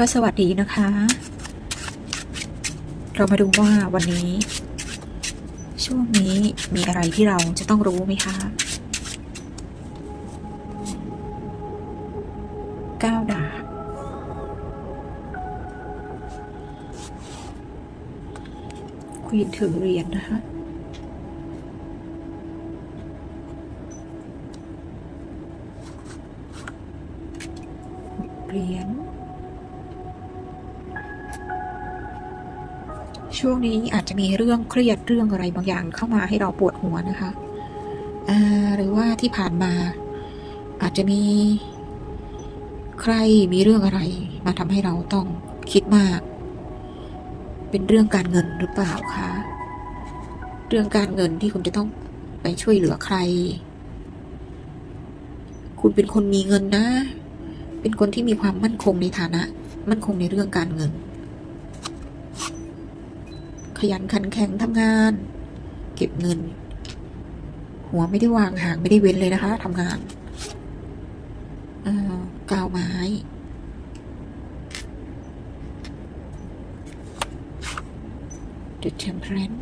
ก็สวัสดีนะคะ เรามาดูว่าวันนี้ ช่วงนี้มีอะไรที่เราจะต้องรู้ไหมคะก้าวดาบควีนถือเหรียญนะคะ ช่วงนี้อาจจะมีเรื่องเครียดเรื่องอะไรบางอย่างเข้ามาให้เราปวดหัวนะคะหรือว่าที่ผ่านมา อาจจะมีใครมีเรื่องอะไร มาทำให้เราต้องคิดมาก เป็นเรื่องการเงินหรือเปล่าคะเรื่องการเงินที่คุณจะต้องไปช่วยเหลือใคร คุณเป็นคนมีเงินนะ เป็นคนที่มีความมั่นคงในฐานะ มั่นคงในเรื่องการเงิน ยันขันแข็งทำงาน เก็บเงิน หัวไม่ได้วางหางไม่ได้เว้นเลยนะคะทำงานกาวไม้ The Temperance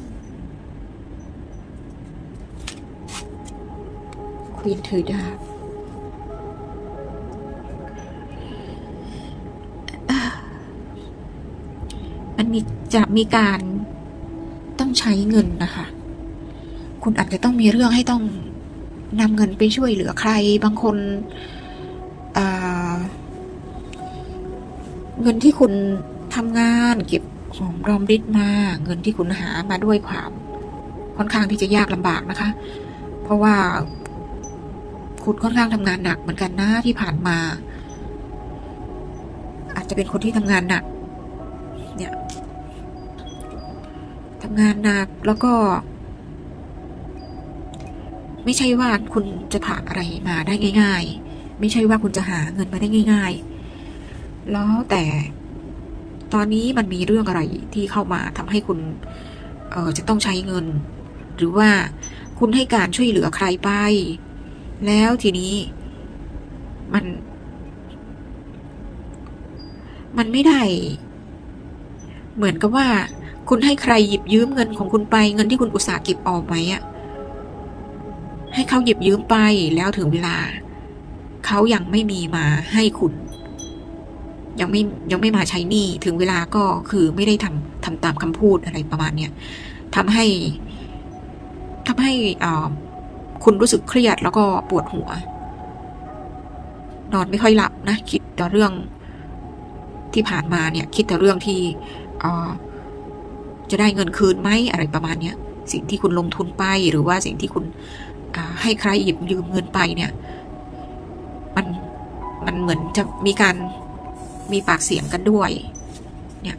ควีนถือดาบมันมีจะมีการ ใช้เงินนะคะ คุณอาจจะต้องมีเรื่องให้ต้องนำเงินไปช่วยเหลือใคร บางคนเงินที่คุณทำงานเก็บหอมรอมริบมา เงินที่คุณหามาด้วยความค่อนข้างที่จะยากลำบากนะคะ เพราะว่าคุณค่อนข้างทำงานหนักเหมือนกันนะที่ผ่านมา อาจจะเป็นคนที่ทำงานหนักเนี่ยำงานหนักแล้วก็ ไม่ใช่ว่าคุณจะผ่านอะไรมาได้ง่าย ๆ ไม่ใช่ว่าคุณจะหาเงินมาได้ง่าย ๆ แล้วแต่ตอนนี้มันมีเรื่องอะไรที่เข้ามาทำให้คุณเออจะต้องใช้เงิน หรือว่าคุณให้การช่วยเหลือใครไป แล้วทีนี้มัน มันไม่ได้ เหมือนกับว่า คุณให้ใครหยิบยืมเงินของคุณไปเงินที่คุณอุตส่าห์เก็บออมไว้อะให้เขาหยิบยืมไปแล้วถึงเวลา เขายังไม่มีมาให้คุณ ยังไม่ยังไม่มาใช้หนี้ถึงเวลาก็คือไม่ได้ทำทำตามคำพูดอะไรประมาณเนี้ยทำให้ทำให้อ่าคุณรู้สึกเครียดแล้วก็ปวดหัว นอนไม่ค่อยหลับนะ คิดแต่เรื่องที่ผ่านมาเนี่ย คิดแต่เรื่องที่อ่อ จะได้เงินคืนไหมอะไรประมาณเนี้ยสิ่งที่คุณลงทุนไปหรือว่าสิ่งที่คุณให้ใครหยิบยืมเงินไปเนี่ย มันมันเหมือนจะมีการมีปากเสียงกันด้วย เนี่ย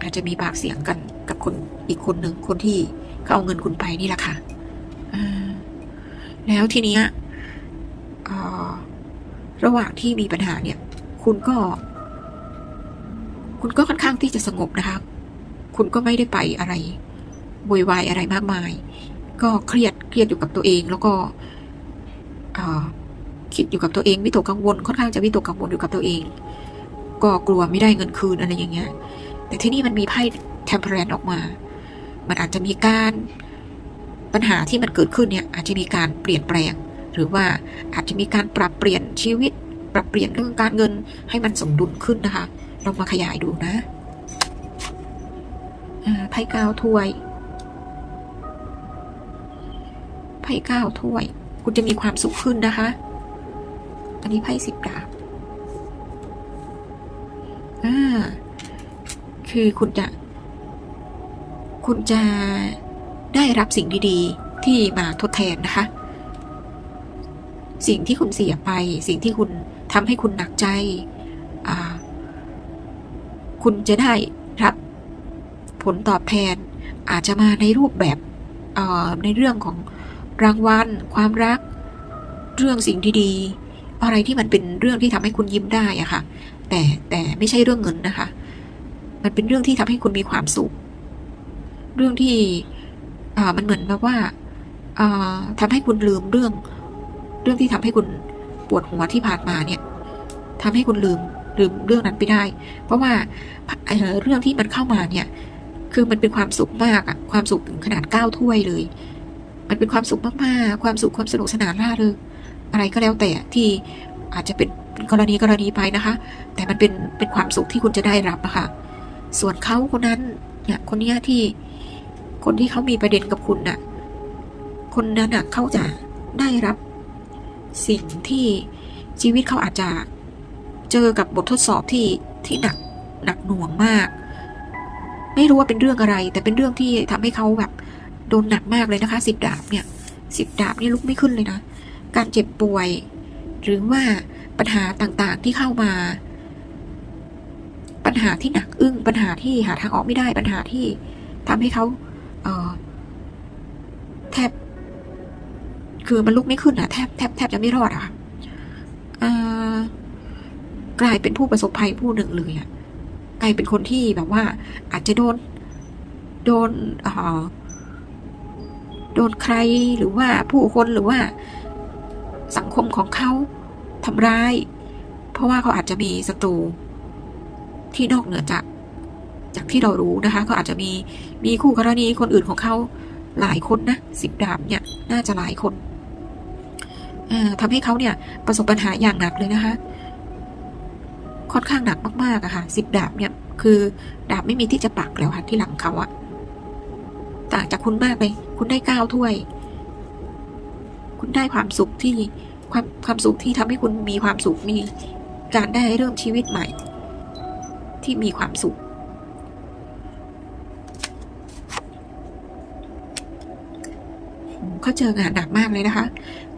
อาจจะมีปากเสียงกันกับคนอีกคนหนึ่งคนที่เขาเอาเงินคุณไปนี่แหละค่ะแล้วทีเนี้ยระหว่างที่มีปัญหาเนี่ย คุณก็ คุณก็ค่อนข้างที่จะสงบนะคะ คุณก็ไม่ได้ไปอะไรโวยวายอะไรมากมาย ก็เครียดเครียดอยู่กับตัวเอง แล้วก็คิดอยู่กับตัวเองวิตกกังวลค่อนข้างจะวิตกกังวลอยู่กับตัวเอง ก็กลัวไม่ได้เงินคืนอะไรอย่างเงี้ย แต่ที่นี่มันมีไพ่ temperance ออกมา มันอาจจะมีการปัญหาที่มันเกิดขึ้นเนี่ยอาจจะมีการเปลี่ยนแปลง หรือว่าอาจจะมีการปรับเปลี่ยนชีวิต ปรับเปลี่ยนเรื่องการเงินให้มันสมดุลขึ้นนะคะเรามาขยายดูนะ ไพ่ก้าถ้วย ไพ่ก้าวถ้วย คุณจะมีความสุขขึ้นนะคะ อันนี้ไพ่สิบดาบอ่าคือคุณจะ คุณจะได้รับสิ่งดีๆ ที่มาทดแทนนะคะ สิ่งที่คุณเสียไป สิ่งที่คุณทำให้คุณหนักใจ คุณจะได้รับ ผลตอบแทนอาจจะมาในรูปแบบในเรื่องของรางวัลความรัก เรื่องสิ่งดีๆอะไรที่มันเป็นเรื่องที่ทำให้คุณยิ้มได้อะค่ะ แต่แต่ไม่ใช่เรื่องเงินนะคะ มันเป็นเรื่องที่ทำให้คุณมีความสุข เรื่องที่มันเหมือนแบบว่าอ่าทำให้คุณลืมเรื่อง เรื่องที่ทำให้คุณปวดหัวที่ผ่านมาเนี่ยทำให้คุณลืมลืมเรื่องนั้นไปได้ เพราะว่าเรื่องที่มันเข้ามาเนี่ย คือมันเป็นความสุขมากอะความสุขถึงขนาดเก้าถ้วยเลย มันเป็นความสุขมากๆ ความสุขความสนุกสนานร่าเริงอะไรก็แล้วแต่ที่อาจจะเป็นกรณีกรณีไปนะคะ แต่มันเป็นเป็นความสุขที่คุณจะได้รับอะค่ะส่วนเขาคนนั้นเนี่ยคนเนี้ยที่คนที่เขามีประเด็นกับคุณน่ะ คนนั้นน่ะเขาจะได้รับสิ่งที่ชีวิตเขาอาจจะเจอกับบททดสอบที่ที่หนักหนักหน่วงมาก ไม่รู้ว่าเป็นเรื่องอะไร แต่เป็นเรื่องที่ทำให้เขาแบบโดนหนักมากเลยนะคะสิบดาบเนี่ยสิบดาบนี่ลุกไม่ขึ้นเลยนะ การเจ็บป่วย หรือว่าปัญหาต่างๆที่เข้ามา ปัญหาที่หนักอึ้งปัญหาที่หาทางออกไม่ได้ปัญหาที่ทำให้เขาเออแทบ คือมันลุกไม่ขึ้นอะแทบแทบแทบจะไม่รอดอะ่ะกลายเป็นผู้ประสบภัยผู้หนึ่งเลยอะ กลายเป็นคนที่แบบว่า อาจจะโดนโดนเออโดนใครหรือว่าผู้คนหรือว่าสังคมของเขาทำร้าย เพราะว่าเขาอาจจะมีศัตรูที่นอกเหนือจากจากที่เรารู้นะคะเขาอาจจะมีมีคู่กรณีคนอื่นของเขาหลายคนนะสิบดาบเนี่ยน่าจะหลายคนอ่าทำให้เขาเนี่ยประสบปัญหาอย่างหนักเลยนะคะ ค่อนข้างหนักมากๆอะค่ะสิบดาบเนี่ย คือดาบไม่มีที่จะปักแล้วค่ะที่หลังเขาอะต่างจากคุณมากเลย คุณได้เก้าถ้วย คุณได้ความสุขที่ความความสุขที่ทำให้คุณมีความสุขมีการได้เริ่มชีวิตใหม่ ที่มีความสุข เขาเจองานหนักมากเลยนะคะ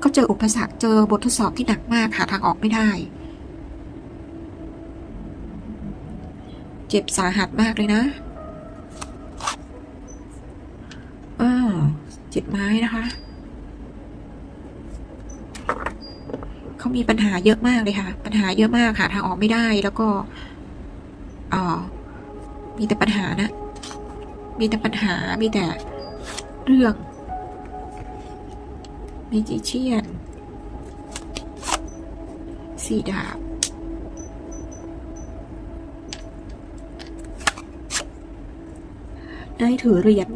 เขาเจออุปสรรคเจอบททดสอบที่หนักมากหาทางออกไม่ได้ เจ็บสาหัสมากเลยนะอ้าวเจ็บไม้นะคะ เขามีปัญหาเยอะมากเลยค่ะ ปัญหาเยอะมากหาทางออกไม่ได้แล้วก็อ๋อมีแต่ปัญหานะ มีแต่ปัญหา มีแต่เรื่องเมจิเชียน สี่ดาบ ได้ถือเหรียญ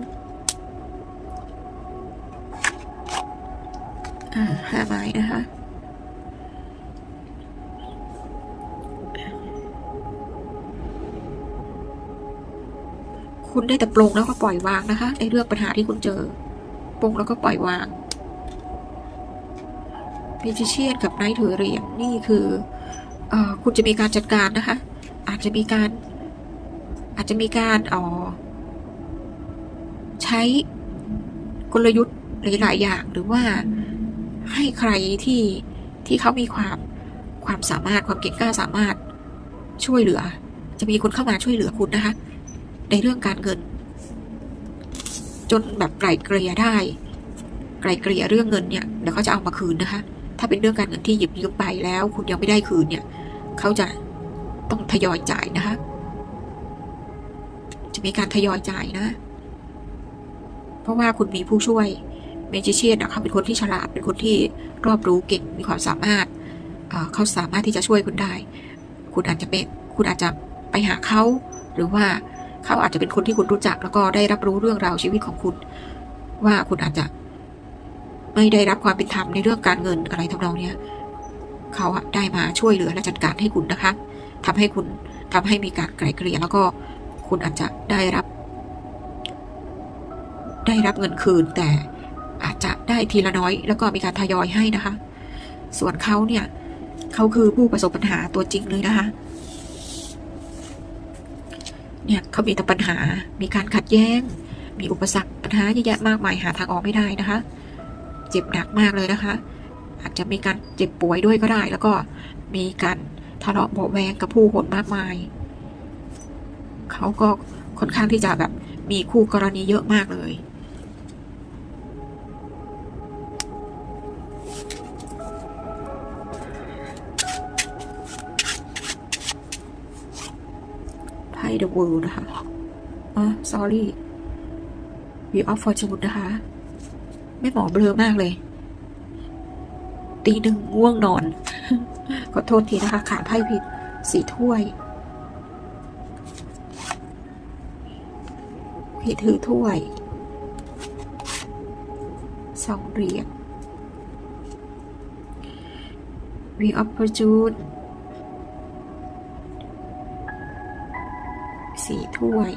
อ่าห้าไม้นะคะคุณได้แต่ปลงแล้วก็ปล่อยวางนะคะในเรื่องปัญหาที่คุณเจอปลงแล้วก็ปล่อยวางพิจิเชียนกับไนท์ถือเหรียญนี่คืออคุณจะมีการจัดการนะคะ อาจจะมีการ อาจจะมีการเออ ใช้กลยุทธ์หลายๆอย่างหรือว่าให้ใครที่ที่เขามีความความสามารถความเก่งกล้าสามารถช่วยเหลือ จะมีคนเข้ามาช่วยเหลือคุณนะคะ ในเรื่องการเงิน จนแบบไกลเกลี่ยได้ ไกลเกลี่ยเรื่องเงินเนี่ยเดี๋ยวเขาจะเอามาคืนนะคะ ถ้าเป็นเรื่องการเงินที่หยิบยืมไปแล้ว คุณยังไม่ได้คืนเนี่ย เขาจะต้องทยอยจ่ายนะคะ จะมีการทยอยจ่ายนะ เพราะว่าคุณมีผู้ช่วยเมจิเชียนเขาเป็นคนที่ฉลาดเป็นคนที่รอบรู้เก่งมีความสามารถเขาสามารถที่จะช่วยคุณได้ คุณอาจจะเป็นคุณอาจจะไปหาเขาหรือว่าเขาอาจจะเป็นคนที่คุณรู้จักแล้วก็ได้รับรู้เรื่องราวชีวิตของคุณ ว่าคุณอาจจะไม่ได้รับความเป็นธรรมในเรื่องการเงินอะไรทำนองเนี้ยเขาได้มาช่วยเหลือและจัดการให้คุณนะคะทำให้คุณทำให้มีการไกล่เกลี่ยแล้วก็คุณอาจจะได้รับ ได้รับเงินคืน แต่อาจจะได้ทีละน้อย แล้วก็มีการทยอยให้นะคะ ส่วนเขาเนี่ยเขาคือผู้ประสบปัญหาตัวจริงเลยนะคะ เนี่ยเขามีแต่ปัญหา มีการขัดแย้ง มีอุปสรรคปัญหาเยอะแยะมากมายหาทางออกไม่ได้นะคะ เจ็บหนักมากเลยนะคะ อาจจะมีการเจ็บป่วยด้วยก็ได้ แล้วก็มีการทะเลาะเบาะแวงกับผู้คนมากมาย เขาก็ค่อนข้างที่จะแบบมีคู่กรณีเยอะมากเลย ไพ่ The World นะคะอ๋อ sorry Wheel of Fortune นะคะ ไม่หมอเบลอมากเลย ตีหนึ่งง่วงนอน ขอโทษทีนะคะ ขาไพ่ผิดสี่ถ้วยพี่ถือถ้วย สองเหรียญ We opportune ถ้วย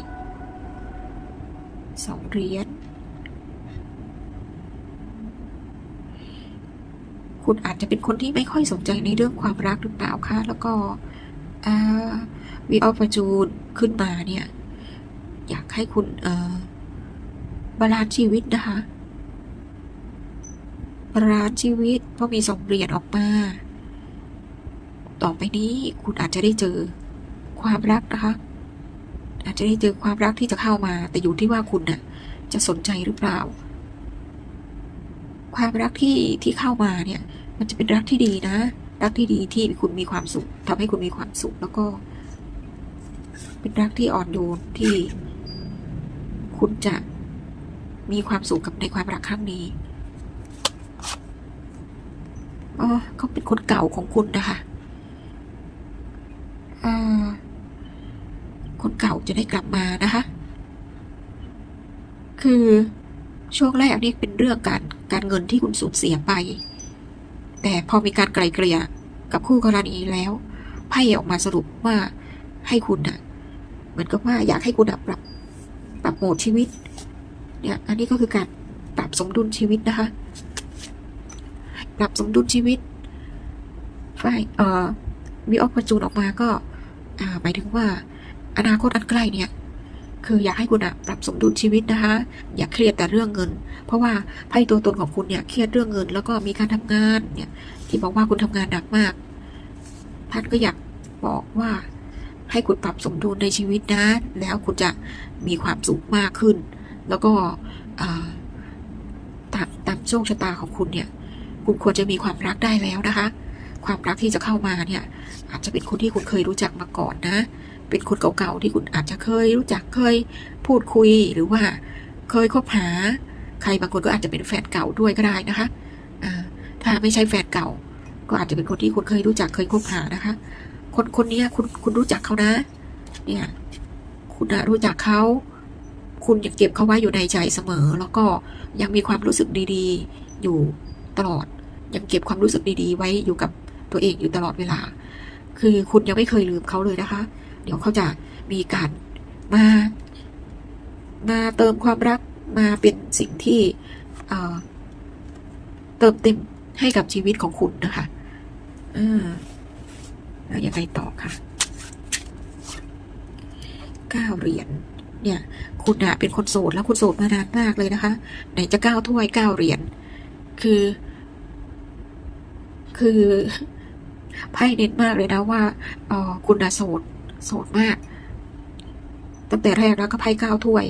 สองเหรียญคุณอาจจะเป็นคนที่ไม่ค่อยสนใจในเรื่องความรักหรือเปล่าคะแล้วก็วีออฟจูนขึ้นมาเนี่ย อยากให้คุณบาลานชีวิตนะคะบาลานชีวิต เพราะมีสองเหรียญออกมา ต่อไปนี้คุณอาจจะได้เจอความรักนะคะ อาจจะได้เจอความรักที่จะเข้ามา แต่อยู่ที่ว่าคุณน่ะ จะสนใจหรือเปล่า ความรักที่ที่เข้ามาเนี่ย มันจะเป็นรักที่ดีนะ รักที่ดีที่คุณมีความสุขทำให้คุณมีความสุขแล้วก็ เป็นรักที่อ่อนโยนที่ คุณจะมีความสุขกับในความรักครั้งนี้อ๋อเขาเป็นคนเก่าของคุณนะคะอ่า คนเก่าจะได้กลับมานะคะ คือช่วงแรกนี่เป็นเรื่องการการเงินที่คุณสูญเสียไป แต่พอมีการไกลเกลี่ยกับคู่กรณีแล้วไพ่ออกมาสรุปว่าให้คุณน่ะเหมือนกับว่าอยากให้คุณปรับปรับโหมดชีวิต เนี่ย อันนี้ก็คือการปรับสมดุลชีวิตนะคะ ปรับสมดุลชีวิตฝ่ายเอ่อมีออปจูนออกมาก็ อ่าหมายถึงว่า อนาคตอันใกล้เนี่ยคืออยากให้คุณอะปรับสมดุลชีวิตนะคะ อย่าเครียดแต่เรื่องเงิน เพราะว่าไพ่ตัวตนของคุณเนี่ยเครียดเรื่องเงิน แล้วก็มีการทำงานเนี่ย ที่บอกว่าคุณทำงานหนักมาก ท่านก็อยากบอกว่า ให้คุณปรับสมดุลในชีวิตนะ แล้วคุณจะมีความสุขมากขึ้น แล้วก็ตามตามโชคชะตาของคุณเนี่ย คุณควรจะมีความรักได้แล้วนะคะ ความรักที่จะเข้ามาเนี่ย อาจจะเป็นคนที่คุณเคยรู้จักมาก่อนนะ เป็นคนเก่าๆที่คุณอาจจะเคยรู้จักเคยพูดคุยหรือว่าเคยคบหา ใครบางคนก็อาจจะเป็นแฟนเก่าด้วยก็ได้นะคะถ้าไม่ใช่แฟนเก่า ก็อาจจะเป็นคนที่คุณเคยรู้จักเคยคบหานะคะ คนคนนี้คุณคุณรู้จักเขานะ เนี่ยคุณรู้จักเขาคุณยังเก็บเขาไว้อยู่ในใจเสมอ แล้วก็ยังมีความรู้สึกดีๆ อยู่ตลอด ยังเก็บความรู้สึกดีๆ ไว้อยู่กับตัวเองอยู่ตลอดเวลา คือคุณยังไม่เคยลืมเขาเลยนะคะ เดี๋ยวเขาจะมีการมามาเติมความรักมาเป็นสิ่งที่เเติมเต็มให้กับชีวิตของคุณนะคะอ่าแล้วยังไงต่อคะเก้าเหรียญเนี่ย คุณอะเป็นคนโสดแล้วคุณโสดมานานมากเลยนะคะ ไหนจะเก้าถ้วยเก้าเหรียญคือ คือไพ่เน้นมากเลยนะว่าออคุณอะโสด สดมาก ตั้งแต่แรกแล้วก็ไพ่เก้าถ้วย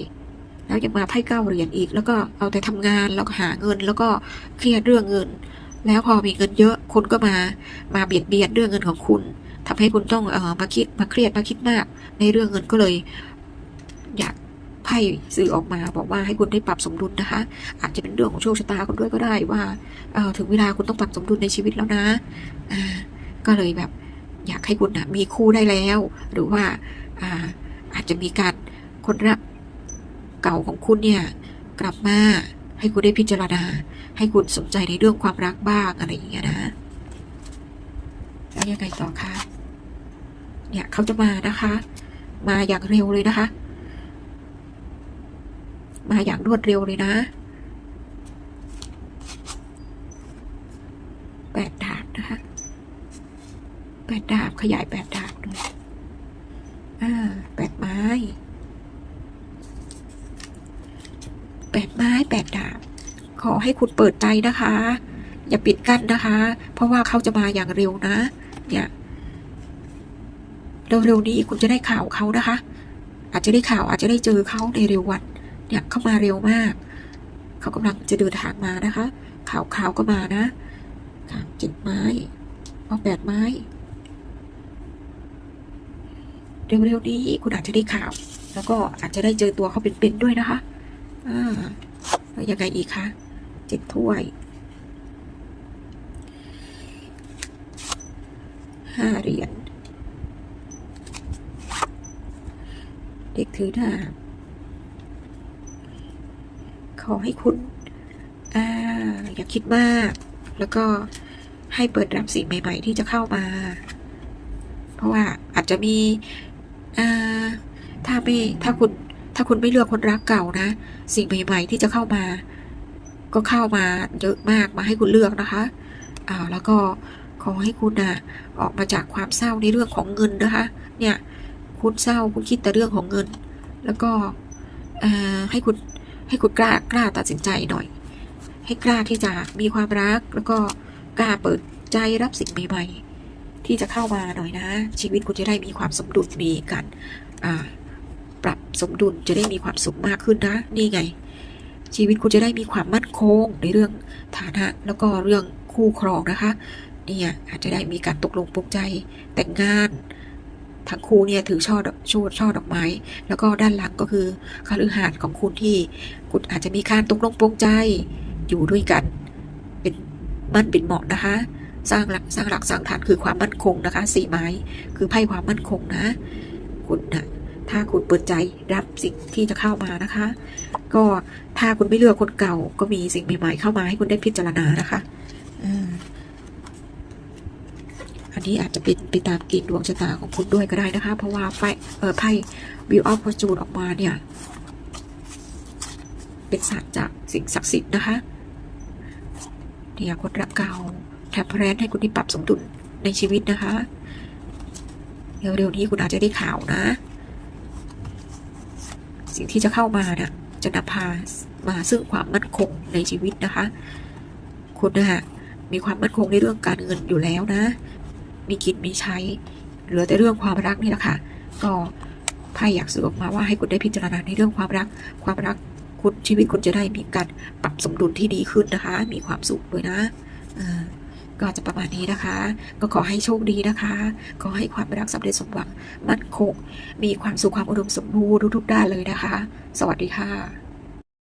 แล้วยังมาไพ่เก้าเหรียญอีก แล้วก็เอาแต่ทำงานแล้วก็หาเงิน แล้วก็เครียดเรื่องเงิน แล้วพอมีเงินเยอะคนก็มามาเบียดเบียนเรื่องเงินของคุณทำให้คุณต้องเออมาคิดมาเครียดมาคิดมาก ในเรื่องเงินก็เลย อยากไพ่สื่อออกมาบอกว่าให้คุณได้ปรับสมดุลนะคะ อาจจะเป็นเรื่องของโชคชะตาคุณด้วยก็ได้ว่าเออถึงเวลาคุณต้องปรับสมดุลในชีวิตแล้วนะอ่าก็เลยแบบ อยากให้คุณนะมีคู่ได้แล้ว หรือว่าอาอาจจะมีการคนรักเก่าของคุณเนี่ยกลับมาให้คุณได้พิจารณา ให้คุณสนใจในเรื่องความรักบ้างอะไรอย่างเงี้ยนะแล้วยังไงต่อคะเนี่ยเขาจะมานะคะ มาอย่างเร็วเลยนะคะ มาอย่างรวดเร็วเลยนะ แปดดาบนะคะ แปดดาบขยายแปดดาบด้วยอ่าแปดไม้แปดไม้แปดดาบ ขอให้คุณเปิดใจนะคะ อย่าปิดกั้นนะคะ เพราะว่าเขาจะมาอย่างเร็วนะ เนี่ยเร็วๆนี้คุณจะได้ข่าวเขานะคะ อาจจะได้ข่าวอาจจะได้เจอเขาในเร็ววัน เนี่ยเข้ามาเร็วมาก เขากำลังจะเดินทางมานะคะ ข่าวข่าวก็มานะค่ะเจ็ดไม้เอาแปดไม้ เร็วๆนี้คุณอาจจะได้ข่าว แล้วก็อาจจะได้เจอตัวเขาเป็นๆด้วยนะคะอ่าแล้วยังไงอีกคะเจ็ดถ้วยห้าเหรียญเด็กถือดาบขอให้คุณอ่าอย่าคิดมาก แล้วก็ให้เปิดรับสิ่งใหม่ ๆ ที่จะเข้ามา เพราะว่าอาจจะมี อ่า ถ้าไม่ถ้าคุณ ถ้าคุณไม่เลือกคนรักเก่านะ สิ่งใหม่ ๆ ที่จะเข้ามา ก็เข้ามาเยอะมากมาให้คุณเลือกนะคะอ่าแล้วก็ขอให้คุณนะออกมาจากความเศร้าในเรื่องของเงินนะคะ เนี่ยคุณเศร้าคุณคิดแต่เรื่องของเงิน แล้วก็อ่าให้คุณให้คุณกล้ากล้าตัดสินใจหน่อย ให้กล้าที่จะมีความรัก แล้วก็กล้าเปิดใจรับสิ่งใหม่ๆ ที่จะเข้ามาหน่อยนะ ชีวิตคุณจะได้มีความสมดุลมีกันปรับสมดุลจะได้มีความสุขมากขึ้นนะนี่ไง ชีวิตคุณจะได้มีความมั่นคงในเรื่องฐานะแล้วก็เรื่องคู่ครองนะคะเนี่ยอาจจะได้มีการตกลงปลงใจแต่งงานทั้งคู่เนี่ยถือช่อดอกช่อช่อดอกไม้ แล้วก็ด้านหลังก็คือคฤหาสน์ของคุณที่คุณอาจจะมีการตกลงปลงใจอยู่ด้วยกัน เป็นมั่นเป็นเหมาะนะคะ สร้างหลักสร้างหลักสร้างฐานคือความมั่นคงนะคะสี่ไม้คือไพ่ความมั่นคงนะ คุณนะถ้าคุณเปิดใจรับสิ่งที่จะเข้ามานะคะ ก็ถ้าคุณไม่เลือกคนเก่า ก็มีสิ่งใหม่ๆเข้ามาให้คุณได้พิจารณานะคะออันนี้อาจจะเป็นไปตามกณฑ์ดวงชะตาของคุณด้วยก็ได้นะคะ เพราะว่าไฟเออไพ่ View of Fortune ออกมาเนี่ย เป็นศาสตร์จากสิ่งศักดิ์สิทธิ์นะคะเนี่ยคนรักเก่า แทบแพรนให้คุณได้ปรับสมดุลในชีวิตนะคะ เร็วๆนี้คุณอาจจะได้ข่าวนะ สิ่งที่จะเข้ามาเนี่ยจะนำพามาซึ่งความมั่นคงในชีวิตนะคะ คุณนะคะมีความมั่นคงในเรื่องการเงินอยู่แล้วนะ มีกินมีใช้ เหลือแต่เรื่องความรักนี่แหละค่ะ ก็ไพ่อยากสื่อออกมาว่าให้คุณได้พิจารณาในเรื่องความรัก ความรักคุณชีวิตคุณจะได้มีการปรับสมดุลที่ดีขึ้นนะคะ มีความสุขด้วยนะ เอ่อก็จะประมาณนี้นะคะ ก็ขอให้โชคดีนะคะ ขอให้ความรักสำเร็จสมหวังมั่นคงมีความสุขความอุดมสมบูรณ์ทุกๆด้านเลยนะคะ สวัสดีค่ะ